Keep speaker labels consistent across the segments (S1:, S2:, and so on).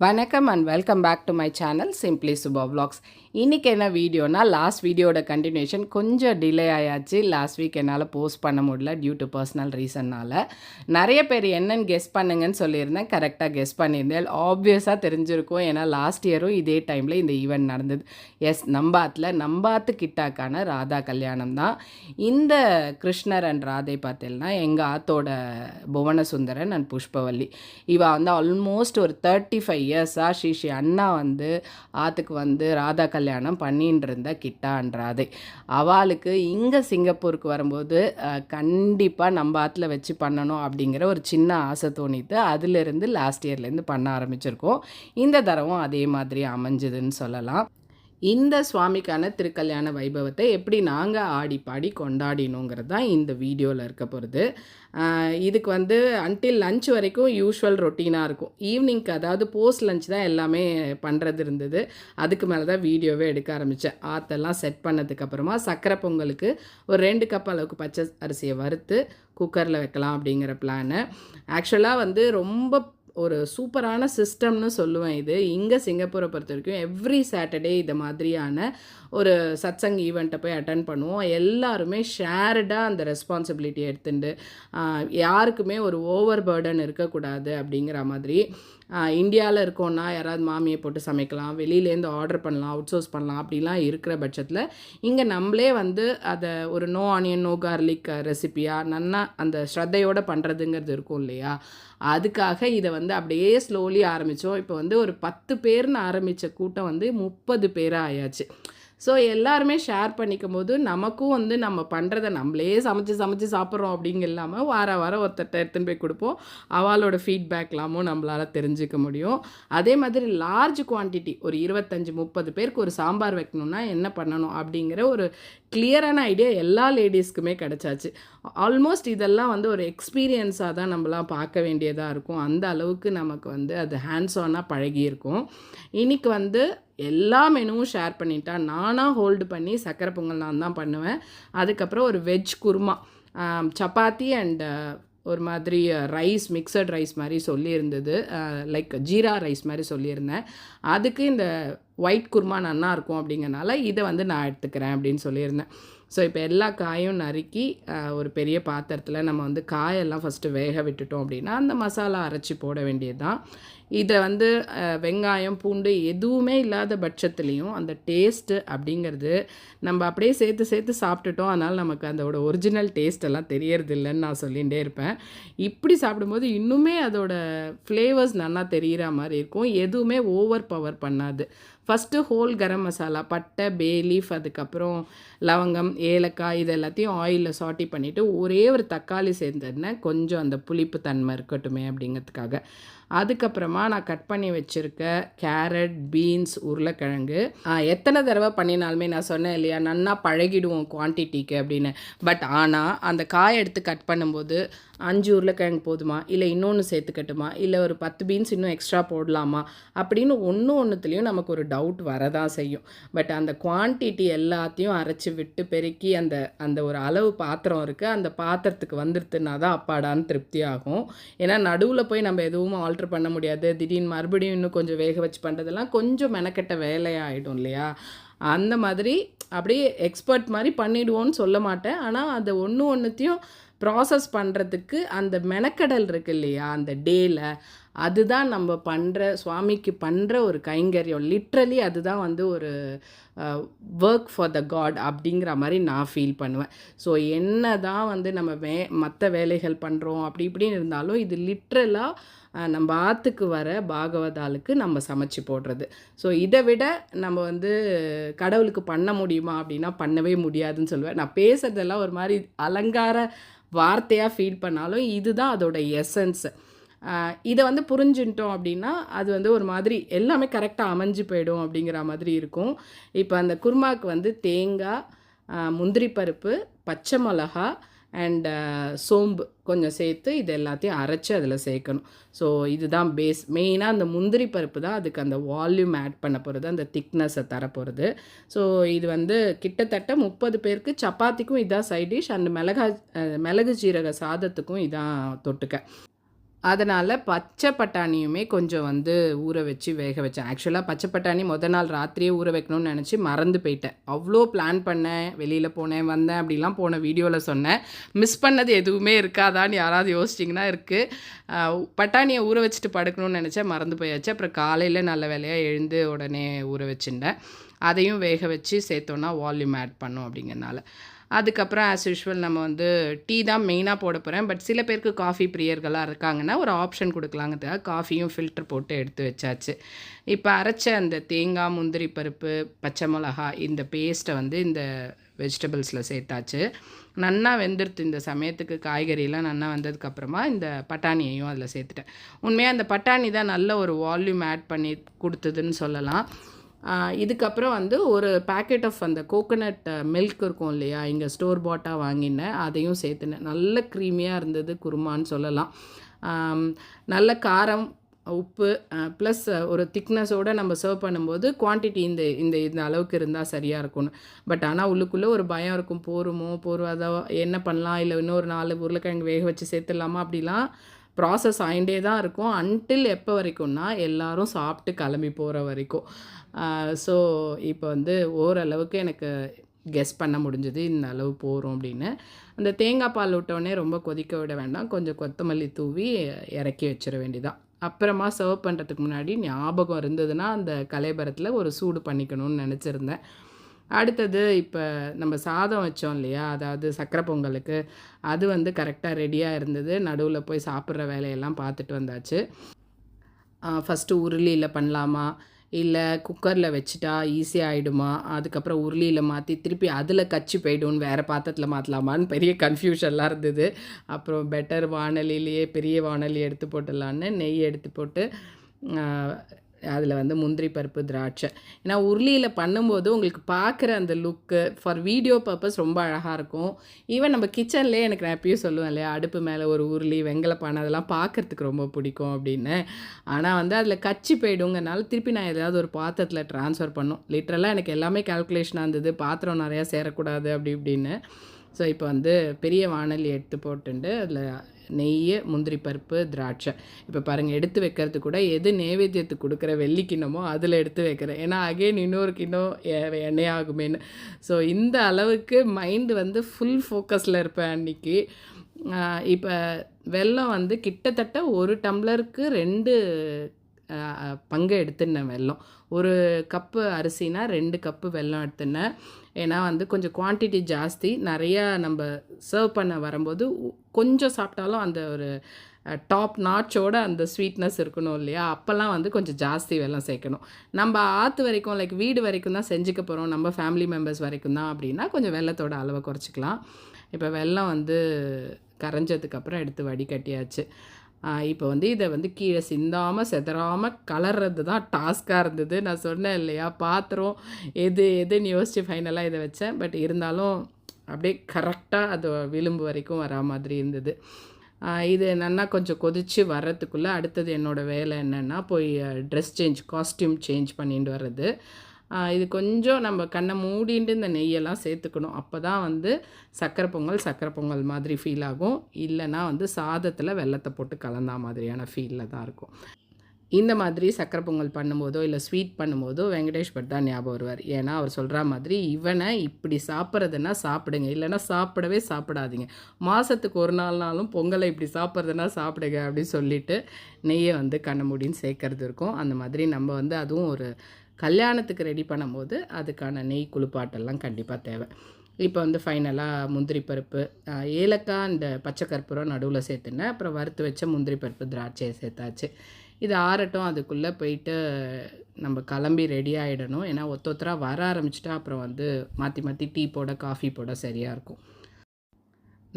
S1: வணக்கம் and welcome back to my channel simply Subha vlogs இன்றைக்கி என்ன வீடியோனா லாஸ்ட் வீடியோட கண்டினியூஷன் கொஞ்சம் டிலே ஆயாச்சு. லாஸ்ட் வீக் என்னால் போஸ்ட் பண்ண முடியல டியூ டு பர்சனல் ரீசன்னால் நிறைய பேர் என்னென்னு கெஸ் பண்ணுங்கன்னு சொல்லியிருந்தேன். கரெக்டாக கெஸ் பண்ணியிருந்தேன். ஆப்வியஸாக தெரிஞ்சிருக்கும். ஏன்னா லாஸ்ட் இயரும் இதே டைமில் இந்த ஈவெண்ட் நடந்தது. எஸ் நம்பாத்தில் நம்பாத்து கிட்டாக்கான ராதா கல்யாணம் தான். இந்த கிருஷ்ணர் அண்ட் ராதை பார்த்தீங்கன்னா எங்கள் ஆத்தோட புவனசுந்தரன் அண்ட் புஷ்பவல்லி. இவள் வந்து ஆல்மோஸ்ட் ஒரு தேர்ட்டி ஃபைவ் இயர்ஸாக ஸ்ரீ ஸ்ரீ அண்ணா வந்து ஆற்றுக்கு வந்து ராதா கல்யாணம் பண்ணின்னு இருந்த கிட்டான்றாதை அவளுக்கு இங்கே சிங்கப்பூருக்கு வரும்போது கண்டிப்பாக நம்ம ஆற்றுல வச்சு பண்ணணும் அப்படிங்கிற ஒரு சின்ன ஆசை தோணித்து அதுலேருந்து லாஸ்ட் இயர்லேருந்து பண்ண ஆரம்பிச்சிருக்கோம். இந்த தடவும் அதே மாதிரி அமைஞ்சுதுன்னு சொல்லலாம். இந்த சுவாமிக்கான திருக்கல்யாண வைபவத்தை எப்படி நாங்கள் ஆடி பாடி கொண்டாடினோங்கிறது தான் இந்த வீடியோவில் இருக்க போகிறது இதுக்கு வந்து அன்டில் லஞ்ச் வரைக்கும் யூஷுவல் ரொட்டீனாக இருக்கும். ஈவினிங்க்கு அதாவது போஸ்ட் லஞ்ச் தான் எல்லாமே பண்ணுறது இருந்தது. அதுக்கு மேலே தான் வீடியோவே எடுக்க ஆரம்பித்தேன் ஆற்றெல்லாம் செட் பண்ணதுக்கப்புறமா சக்கரை பொங்கலுக்கு ஒரு ரெண்டு கப் அளவுக்கு பச்சை அரிசியை வறுத்து குக்கரில் வைக்கலாம் அப்படிங்கிற பிளானு ஆக்சுவலாக வந்து ரொம்ப ஒரு சூப்பரான சிஸ்டம்னு சொல்லுவேன் இது. இங்கே சிங்கப்பூரை பொறுத்த வரைக்கும் எவ்ரி சாட்டர்டே இது மாதிரியான ஒரு சத்சங் ஈவெண்ட்டை போய் அட்டன் பண்ணுவோம். எல்லாருமே ஷேர்டாக அந்த ரெஸ்பான்சிபிலிட்டி எடுத்துட்டு யாருக்குமே ஒரு ஓவர் பேர்டன் இருக்கக்கூடாது அப்படிங்கிற மாதிரி இந்தியாவில் இருக்கோன்னா யாராவது மாமியை போட்டு சமைக்கலாம் வெளியிலேருந்து ஆர்டர் பண்ணலாம் அவுட் சோர்ஸ் பண்ணலாம் அப்படிலாம் இருக்கிற பட்சத்தில் இங்கே நம்மளே வந்து அதை ஒரு நோ ஆனியன் நோ கார்லிக் ரெசிபியாக நன்னா அந்த ஸ்ரத்தையோடு பண்ணுறதுங்கிறது இருக்கும் இல்லையா? அதுக்காக இதை வந்து அப்படியே ஸ்லோலி ஆரம்பித்தோம் இப்போ வந்து ஒரு பத்து பேர்னு ஆரம்பித்த கூட்டம் வந்து முப்பது பேராக ஆயாச்சு. ஸோ எல்லாருமே ஷேர் பண்ணிக்கும் போது நமக்கும் வந்து நம்ம பண்ணுறத நம்மளே சமைச்சு சமைச்சு சாப்பிட்றோம் அப்படிங்க இல்லாமல் வார வாரம் ஒருத்தர்கிட்ட எடுத்துன்னு போய் கொடுப்போம். அவளோட ஃபீட்பேக்லாமும் நம்மளால் தெரிஞ்சுக்க முடியும். அதே மாதிரி லார்ஜ் குவான்டிட்டி ஒரு இருபத்தஞ்சி முப்பது பேருக்கு ஒரு சாம்பார் வைக்கணும்னா என்ன பண்ணணும் அப்படிங்கிற ஒரு கிளியரான ஐடியா எல்லா லேடிஸ்க்குமே கிடச்சாச்சு. ஆல்மோஸ்ட் இதெல்லாம் வந்து ஒரு எக்ஸ்பீரியன்ஸாக தான் நம்மளாம் பார்க்க வேண்டியதாக இருக்கும். அந்த அளவுக்கு நமக்கு வந்து அது ஹேண்ட்ஸ் ஆனாக பழகியிருக்கும். இன்றைக்கி வந்து எல்லா மெனுவும் ஷேர் பண்ணிட்டா நானாக ஹோல்டு பண்ணி சக்கரை பொங்கல் நான் தான் பண்ணுவேன். அதுக்கப்புறம் ஒரு வெஜ் குருமா. சப்பாத்தி அண்ட் ஒரு மாதிரி ரைஸ் மிக்சட் ரைஸ் மாதிரி சொல்லியிருந்தது. லைக் ஜீரா ரைஸ் மாதிரி சொல்லியிருந்தேன். அதுக்கு இந்த ஒயிட் குருமா நன்னா இருக்கும் அப்படிங்கிறனால இதை வந்து நான் எடுத்துக்கிறேன் அப்படின்னு சொல்லியிருந்தேன். ஸோ இப்போ எல்லா காயும் நறுக்கி ஒரு பெரிய பாத்திரத்தில் நம்ம வந்து காயெல்லாம் ஃபஸ்ட்டு வேக விட்டுட்டோம் அப்படின்னா அந்த மசாலா அரைச்சி போட வேண்டியது தான் இதை வந்து வெங்காயம் பூண்டு எதுவுமே இல்லாத பட்சத்துலேயும் அந்த டேஸ்ட்டு அப்படிங்கிறது நம்ம அப்படியே சேர்த்து சேர்த்து சாப்பிட்டுட்டோம். அதனால் நமக்கு அதோட ஒரிஜினல் டேஸ்ட் எல்லாம் தெரியறது இல்லைன்னு நான் சொல்லிகிட்டே இருப்பேன். இப்படி சாப்பிடும்போது இன்னுமே அதோட ஃப்ளேவர்ஸ் நல்லா தெரிகிற மாதிரி இருக்கும். எதுவுமே ஓவர் பவர் பண்ணாது. ஃபஸ்ட்டு ஹோல் கரம் மசாலா பட்டை பே லீஃப் அதுக்கப்புறம் லவங்கம் ஏலக்காய் இது எல்லாத்தையும் ஆயிலில் சாட்டி பண்ணிவிட்டு ஒரே ஒரு தக்காளி சேர்ந்ததுன்னா கொஞ்சம் அந்த புளிப்பு தன்மை இருக்கட்டுமே அப்படிங்கிறதுக்காக. அதுக்கப்புறமா நான் கட் பண்ணி வச்சுருக்க கேரட் பீன்ஸ் உருளைக்கிழங்கு. எத்தனை தடவை பண்ணினாலுமே நான் சொன்னேன் இல்லையா நன்னா பழகிடுவோம் குவான்டிட்டிக்கு அப்படின்னு. பட் ஆனால் அந்த காய் எடுத்து கட் பண்ணும்போது அஞ்சு உருளைக்கிழங்கு போதுமா? இல்லை இன்னொன்று சேர்த்துக்கட்டுமா? இல்லை ஒரு பத்து பீன்ஸ் இன்னும் எக்ஸ்ட்ரா போடலாமா? அப்படின்னு ஒன்று ஒன்றுத்துலேயும் நமக்கு ஒரு டவுட் வரதான் செய்யும். பட் அந்த குவான்டிட்டி எல்லாத்தையும் அரைச்சி விட்டு பெருக்கி அந்த அந்த ஒரு அளவு பாத்திரம் இருக்குது அந்த பாத்திரத்துக்கு வந்துருத்துனா தான் அப்பாடான்னு திருப்தி ஆகும். ஏன்னா நடுவில் போய் நம்ம எதுவும் ஆல்ட்ரு பண்ண முடியாது. திடீர்னு மறுபடியும் இன்னும் கொஞ்சம் வேக வச்சு பண்ணுறதெல்லாம் கொஞ்சம் மெனக்கெட்ட வேலையாகிடும் இல்லையா? அந்த மாதிரி அப்படியே எக்ஸ்பர்ட் மாதிரி பண்ணிடுவோன்னு சொல்ல மாட்டேன். ஆனால் அதை ஒன்று ஒன்றுத்தையும் ப்ராசஸ் பண்ணுறதுக்கு அந்த மெனக்கடல் இருக்கு இல்லையா? அந்த டேயில் அதுதான் நம்ம பண்ணுற சுவாமிக்கு பண்ணுற ஒரு கைங்கரியம். லிட்ரலி அதுதான் வந்து ஒரு ஒர்க் ஃபார் த காட் அப்படிங்கிற மாதிரி நான் ஃபீல் பண்ணுவேன். ஸோ என்ன தான் வந்து நம்ம வே மற்ற வேலைகள் பண்ணுறோம் அப்படி இப்படின்னு இருந்தாலும் இது லிட்ரலாக நம்ம ஆற்றுக்கு வர பாகவதாளுக்கு நம்ம சமைச்சு போடுறது. ஸோ இதை விட நம்ம வந்து கடவுளுக்கு பண்ண முடியுமா அப்படின்னா பண்ணவே முடியாதுன்னு சொல்லுவேன். நான் பேசுகிறதெல்லாம் ஒரு மாதிரி அலங்கார வார்த்தையாக ஃபீல் பண்ணாலும் இதுதான் அதோட எசன்ஸ் இதை வந்து புரிஞ்சுட்டோம் அப்படின்னா அது வந்து ஒரு மாதிரி எல்லாமே கரெக்டாக அமைஞ்சு போயிடும் அப்படிங்கிற மாதிரி இருக்கும். இப்போ அந்த குருமாக்கு வந்து தேங்காய் முந்திரி பருப்பு பச்சை மிளகா அண்டு uh, சோம்பு கொஞ்சம் சேர்த்து இது எல்லாத்தையும் அரைச்சி அதில் சேர்க்கணும். ஸோ இதுதான் பேஸ் மெயினாக அந்த முந்திரி பருப்பு தான் அதுக்கு அந்த வால்யூம் ஆட் பண்ண போகிறது அந்த திக்னஸை தரப்போகிறது ஸோ இது வந்து கிட்டத்தட்ட முப்பது பேருக்கு சப்பாத்திக்கும் இதான் சைட் டிஷ் அண்ட் மிளகா மிளகு ஜீரக சாதத்துக்கும் இதான் தொட்டுக்க. அதனால் பச்சை பட்டாணியுமே கொஞ்சம் வந்து ஊற வச்சு வேக வச்சேன். ஆக்சுவலாக பச்சை பட்டாணி முத நாள் ராத்திரியே ஊற வைக்கணும்னு நினச்சி மறந்து போயிட்டேன். அவ்வளோ பிளான் பண்ணேன். வெளியில் போனேன் வந்தேன் அப்படிலாம் போன வீடியோவில் சொன்னேன். மிஸ் பண்ணது எதுவுமே இருக்காதான்னு யாராவது யோசிச்சிங்கன்னா இருக்குது பட்டாணியை ஊற வச்சுட்டு படுக்கணும்னு நினச்சேன். மறந்து போயாச்சு. அப்புறம் காலையில் நல்ல வேலையாக எழுந்து உடனே ஊற வச்சுட்டேன் அதையும் வேக வச்சு சேர்த்தோன்னா வால்யூம் ஆட் பண்ணும் அப்படிங்கிறனால அதுக்கப்புறம் ஆஸ் யூஷுவல் நம்ம வந்து டீ தான் மெயினாக போட போகிறேன் பட் சில பேருக்கு காஃபி பிரியர்களாக இருக்காங்கன்னா ஒரு ஆப்ஷன் கொடுக்கலாங்கிறதுக்காக காஃபியும் ஃபில்டர் போட்டு எடுத்து வச்சாச்சு. இப்போ அரைச்ச அந்த தேங்காய் முந்திரி பருப்பு பச்சை மிளகா இந்த பேஸ்ட்டை வந்து இந்த வெஜிடபிள்ஸில் சேர்த்தாச்சு. நன்னா வெந்துருத்து இந்த சமயத்துக்கு காய்கறியெல்லாம் நன்னா வந்ததுக்கப்புறமா இந்த பட்டாணியையும் அதில் சேர்த்துட்டேன். உண்மையாக அந்த பட்டாணி தான் நல்ல ஒரு வால்யூம் ஆட் பண்ணி கொடுத்ததுன்னு சொல்லலாம். இதுக்கப்புறம் வந்து ஒரு பேக்கெட் ஆஃப் அந்த கோகோனட் மில்க் இருக்கும் இல்லையா? இங்கே ஸ்டோர் பாட்டாக வாங்கினேன் அதையும் சேர்த்துனேன். நல்ல க்ரீமியாக இருந்தது குருமான்னு சொல்லலாம். நல்ல காரம் உப்பு ப்ளஸ் ஒரு திக்னஸோடு நம்ம சர்வ் பண்ணும்போது குவான்டிட்டி இந்த இந்த இந்த அளவுக்கு இருந்தால் சரியாக இருக்கும்னு. பட் ஆனால் உள்ளுக்குள்ளே ஒரு பயம் இருக்கும். போருமோ போர்வாதோ என்ன பண்ணலாம்? இல்லை இன்னொரு நாலு உருளைக்கிழங்கு வேக வச்சு சேர்த்துடலாமா? அப்படிலாம் ப்ராசஸ் ஆகிண்டே தான் இருக்கும். அன்டில் எப்போ வரைக்கும்னா எல்லோரும் சாப்பிட்டு கிளம்பி போகிற வரைக்கும். ஸோ இப்போ வந்து ஓரளவுக்கு எனக்கு கெஸ் பண்ண முடிஞ்சது இந்த அளவு போகிறோம் அப்படின்னு. அந்த தேங்காய் பால் விட்டோடனே ரொம்ப கொதிக்க விட வேண்டாம். கொஞ்சம் கொத்தமல்லி தூவி இறக்கி வச்சிட வேண்டியதான் அப்புறமா சர்வ் பண்ணுறதுக்கு முன்னாடி ஞாபகம் இருந்ததுன்னா அந்த கலைபரத்தில் ஒரு சூடு பண்ணிக்கணும்னு நினச்சிருந்தேன். அடுத்தது இப்போ நம்ம சாதம் வச்சோம் இல்லையா? அதாவது சக்கரை பொங்கலுக்கு. அது வந்து கரெக்டாக ரெடியாக இருந்தது. நடுவில் போய் சாப்பிட்ற வேலையெல்லாம் பார்த்துட்டு வந்தாச்சு. ஃபஸ்ட்டு உருளியில் பண்ணலாமா? இல்லை குக்கரில் வச்சுட்டா ஈஸியாக ஆகிடுமா அதுக்கப்புறம் உருளியில் மாற்றி திருப்பி அதில் கச்சி போய்டும்னு வேறு பாத்திரத்தில் மாற்றலாமான்னு பெரிய கன்ஃபியூஷன்லாம் இருந்தது. அப்புறம் பெட்டர் வானலிலேயே பெரிய வானலி எடுத்து போட்டுடலான்னு நெய் எடுத்து போட்டு அதில் வந்து முந்திரி பருப்பு திராட்சை. ஏன்னா உருளியில் பண்ணும்போது உங்களுக்கு பார்க்குற அந்த லுக்கு ஃபார் வீடியோ பர்பஸ் ரொம்ப அழகாக இருக்கும். ஈவன் நம்ம கிச்சன்லேயே எனக்கு நான் எப்பயும் சொல்லுவேன் இல்லையா அடுப்பு மேலே ஒரு உருளி வெங்கலப்பானை அதெல்லாம் பார்க்குறதுக்கு ரொம்ப பிடிக்கும் அப்படின்னு. ஆனால் வந்து அதில் கச்சி போயிடுங்கனால திருப்பி நான் ஏதாவது ஒரு பாத்திரத்தில் ட்ரான்ஸ்ஃபர் பண்ணும். லிட்ரலாக எனக்கு எல்லாமே கால்குலேஷனாக இருந்தது. பாத்திரம் நிறையா சேரக்கூடாது அப்படி இப்படின்னு. ஸோ இப்போ வந்து பெரிய வானலி எடுத்து போட்டுண்டு அதில் நெய் முந்திரி பருப்பு திராட்சை. இப்போ பாருங்கள் எடுத்து வைக்கிறது கூட எது நைவேத்தியத்துக்கு கொடுக்குற வெள்ளி கிண்ணமோ அதில் எடுத்து வைக்கிறேன். ஏன்னா அகெயின் இன்னொரு கிண்ணம் எண்ணெய் ஆகுமேன்னு. ஸோ இந்த அளவுக்கு மைண்டு வந்து ஃபுல் ஃபோக்கஸில் இருப்பேன் அன்றைக்கி இப்போ வெல்லம் வந்து கிட்டத்தட்ட ஒரு டம்ளருக்கு ரெண்டு பங்கு எடுத்துனேன் வெல்லம் ஒரு கப்பு அரிசினா ரெண்டு கப்பு வெல்லம் எடுத்துனேன். ஏன்னா வந்து கொஞ்சம் குவான்டிட்டி ஜாஸ்தி. நிறையா நம்ம சர்வ் பண்ண வரும்போது கொஞ்சம் சாப்பிட்டாலும் அந்த ஒரு டாப் நாச்சோட அந்த ஸ்வீட்னஸ் இருக்கணும் இல்லையா? அப்போல்லாம் வந்து கொஞ்சம் ஜாஸ்தி வெள்ளம் சேர்க்கணும். நம்ம ஆற்று வரைக்கும் லைக் வீடு வரைக்கும் தான் செஞ்சுக்க போகிறோம் நம்ம ஃபேமிலி மெம்பர்ஸ் வரைக்கும் தான் அப்படின்னா கொஞ்சம் வெள்ளத்தோட அளவை குறைச்சிக்கலாம். இப்போ வெள்ளம் வந்து கரைஞ்சதுக்கப்புறம் எடுத்து வடிகட்டியாச்சு. இப்போ வந்து இதை வந்து கீழே சிந்தாமல் செதறாமல் கலர்றது தான் டாஸ்க்காக இருந்தது. நான் சொன்னேன் இல்லையா பாத்திரம் எது எதுன்னு யோசித்து ஃபைனலாக இதை வச்சேன். பட் இருந்தாலும் அப்படியே கரெக்டாக அது விளிம்பு வரைக்கும் வரா மாதிரி இருந்தது. இது நன்னா கொஞ்சம் கொதித்து வர்றதுக்குள்ளே அடுத்தது என்னோடய வேலை என்னென்னா போய் ட்ரெஸ் சேஞ்ச் காஸ்ட்யூம் சேஞ்ச் பண்ணிட்டு வர்றது. இது கொஞ்சம் நம்ம கண்ணை மூடிட்டு இந்த நெய்யெல்லாம் சேர்த்துக்கணும். அப்போ தான் வந்து சக்கரை பொங்கல் சக்கரை பொங்கல் மாதிரி ஃபீல் ஆகும். இல்லைனா வந்து சாதத்தில் வெள்ளத்தை போட்டு கலந்தா மாதிரியான ஃபீலில் தான் இருக்கும். இந்த மாதிரி சக்கரை பொங்கல் பண்ணும்போதோ இல்லை ஸ்வீட் பண்ணும்போதோ வெங்கடேஷ் பட் தான் ஞாபகம் வருவார். ஏன்னா அவர் சொல்கிற மாதிரி இவனை இப்படி சாப்பிட்றதுன்னா சாப்பிடுங்க. இல்லைன்னா சாப்பிடவே சாப்பிடாதீங்க. மாதத்துக்கு ஒரு நாள் நாளும் பொங்கலை இப்படி சாப்பிட்றதுனா சாப்பிடுங்க அப்படின்னு சொல்லிவிட்டு நெய்யை வந்து கண்ண முடின்னு சேர்க்கறது இருக்கும். அந்த மாதிரி நம்ம வந்து அதுவும் ஒரு கல்யாணத்துக்கு ரெடி பண்ணும்போது அதுக்கான நெய் குளிப்பாட்டெல்லாம் கண்டிப்பாக தேவை. இப்போ வந்து ஃபைனலாக முந்திரி பருப்பு ஏலக்காய் அந்த பச்சை கற்பூரம் நடுவில் சேர்த்துனேன் அப்புறம் வறுத்து வச்ச முந்திரி பருப்பு திராட்சையை சேர்த்தாச்சு. இது ஆறட்டும் அதுக்குள்ளே போயிட்டு நம்ம கிளம்பி ரெடி ஆகிடணும் ஏன்னா ஒத்த ஒத்தராக வர ஆரம்பிச்சிட்டா அப்புறம் வந்து மாற்றி மாற்றி டீ போட காஃபி போட சரியாக இருக்கும்.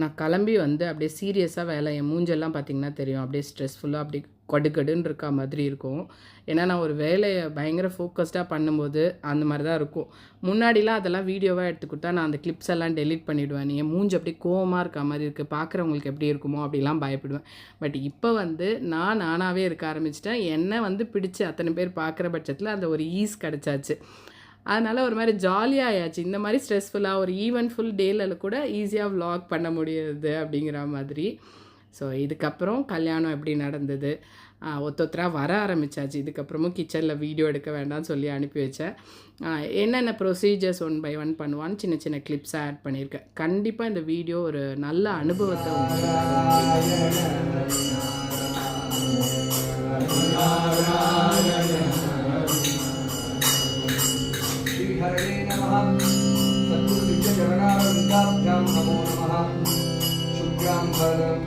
S1: நான் கிளம்பி வந்து அப்படியே சீரியஸாக வேலை என் மூஞ்செல்லாம் பார்த்திங்கன்னா தெரியும். அப்படியே ஸ்ட்ரெஸ்ஃபுல்லாக அப்படி கடுக்கடுன்னு இருக்கா மாதிரி இருக்கும். ஏன்னா நான் ஒரு வேலையை பயங்கர ஃபோக்கஸ்டாக பண்ணும்போது அந்த மாதிரி தான் இருக்கும். முன்னாடிலாம் அதெல்லாம் வீடியோவாக எடுத்து கொடுத்தா நான் அந்த கிளிப்ஸ் எல்லாம் டெலிட் பண்ணிவிடுவேன் என் மூஞ்சி அப்படி கோவமாக இருக்க மாதிரி இருக்குது பார்க்குறவங்களுக்கு எப்படி இருக்குமோ அப்படிலாம் பயப்படுவேன். பட் இப்போ வந்து நான் நானாகவே இருக்க ஆரம்பிச்சிட்டேன். என்னை வந்து பிடிச்சி அத்தனை பேர் பார்க்குற பட்சத்தில் அந்த ஒரு ஈஸ் கிடச்சாச்சு. அதனால் ஒரு மாதிரி ஜாலியாக ஆயாச்சு. இந்த மாதிரி ஸ்ட்ரெஸ்ஃபுல்லாக ஒரு ஈவெண்ட் ஃபுல் டேல கூட ஈஸியாக வ்ளாக் பண்ண முடியுது அப்படிங்கிற மாதிரி. ஸோ இதுக்கப்புறம் கல்யாணம் எப்படி நடந்தது? ஒத்தொத்தராக வர ஆரம்பித்தாச்சு இதுக்கப்புறமும் கிச்சனில் வீடியோ எடுக்க வேண்டாம்னு சொல்லி அனுப்பி வச்சேன். என்னென்ன ப்ரொசீஜர்ஸ் ஒன் பை ஒன் பண்ணுவான்னு சின்ன சின்ன கிளிப்ஸாக ஆட் பண்ணியிருக்கேன். கண்டிப்பாக இந்த வீடியோ ஒரு நல்ல அனுபவத்தை
S2: ஸ்ரீஹரே நம. Sadhguru भरदं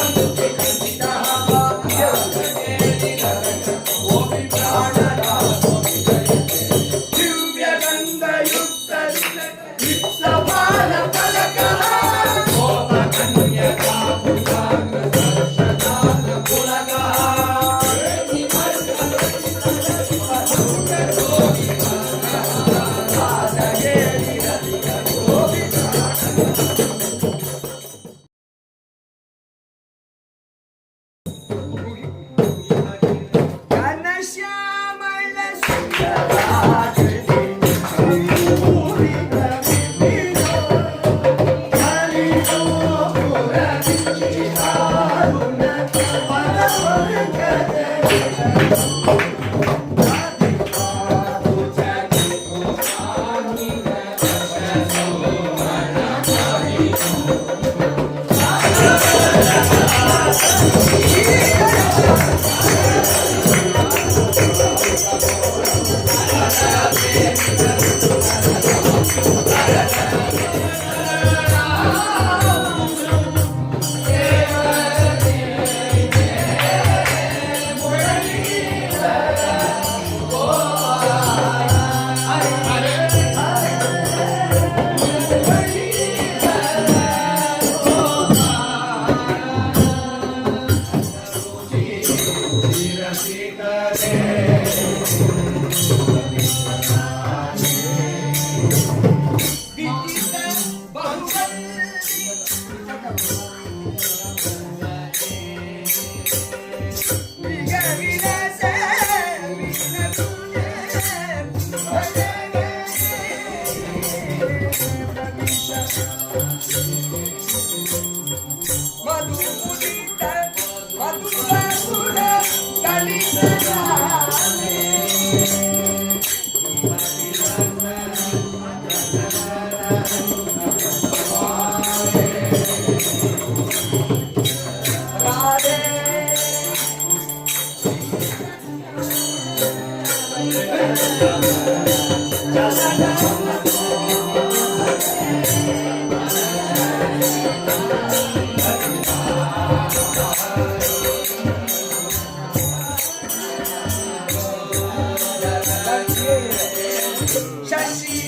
S2: Thank you. Madhu 山西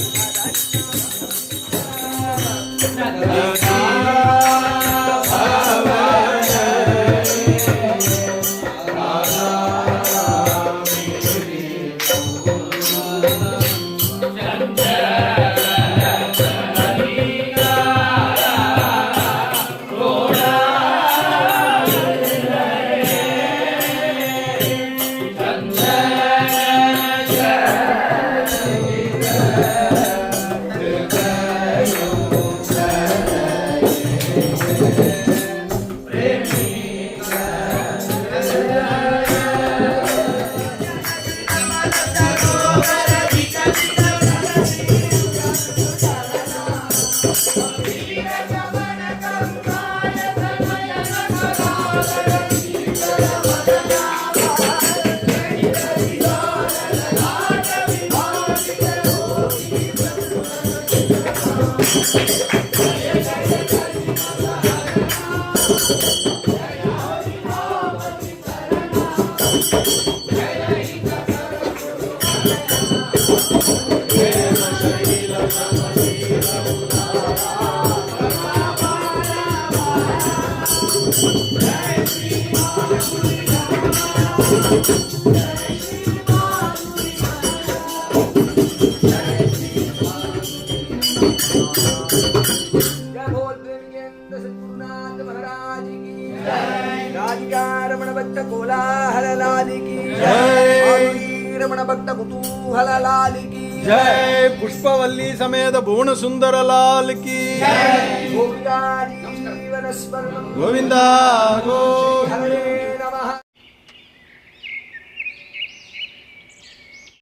S2: Maharaj
S3: శుభలలాలి Jaya Pushpavalli
S2: Sametha Bhuvana Sundara
S3: లాల్కి Govinda
S2: Govinda